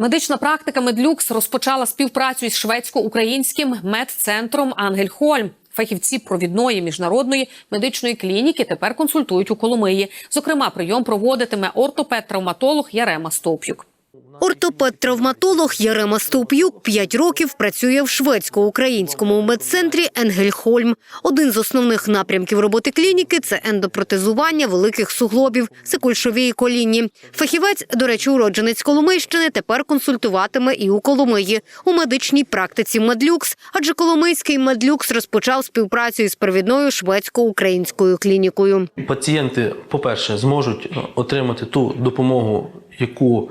Медична практика Медлюкс розпочала співпрацю із шведсько-українським медцентром Ангельхольм. Фахівці провідної міжнародної медичної клініки тепер консультують у Коломиї. Зокрема, прийом проводитиме ортопед-травматолог Ярема Стовпюк. Ортопед-травматолог Ярема Стовп'юк 5 років працює в шведсько-українському медцентрі Енгельхольм. Один з основних напрямків роботи клініки це ендопротезування великих суглобів, секульшові колінні. Фахівець, до речі, уродженець Коломийщини, тепер консультуватиме і у Коломиї у медичній практиці Медлюкс, адже Коломийський Медлюкс розпочав співпрацю із провідною шведсько-українською клінікою. Пацієнти, по-перше, зможуть е, отримати ту допомогу, яку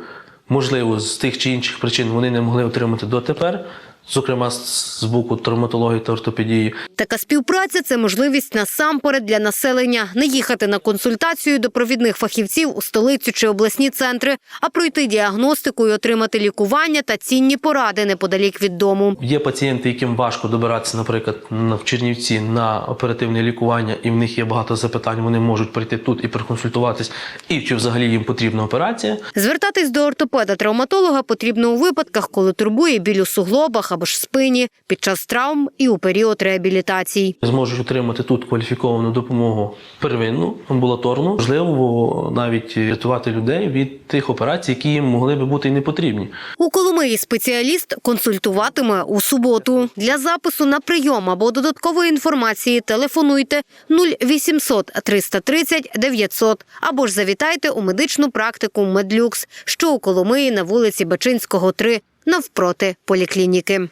можливо з тих чи інших причин вони не могли отримати дотепер, зокрема з боку травматології та ортопедії. Така співпраця це можливість насамперед для населення не їхати на консультацію до провідних фахівців у столицю чи обласні центри, а пройти діагностику і отримати лікування та цінні поради неподалік від дому. Є пацієнти, яким важко добиратися, наприклад, на- в Чернівці на оперативне лікування, і в них є багато запитань. Вони можуть прийти тут і проконсультуватись, і чи взагалі їм потрібна операція. Звертатись до ортопеда-травматолога потрібно у випадках, коли турбує біль у суглобах або ж спині, під час травм і у період реабілітації. Зможуть отримати тут кваліфіковану допомогу первинну, амбулаторну, можливо, навіть рятувати людей від тих операцій, які їм могли би бути і не потрібні. У Коломиї спеціаліст консультуватиме у суботу. Для запису на прийом або додаткової інформації телефонуйте 0800 330 900 або ж завітайте у медичну практику Медлюкс, що у Коломиї на вулиці Бачинського, 3, навпроти поліклініки.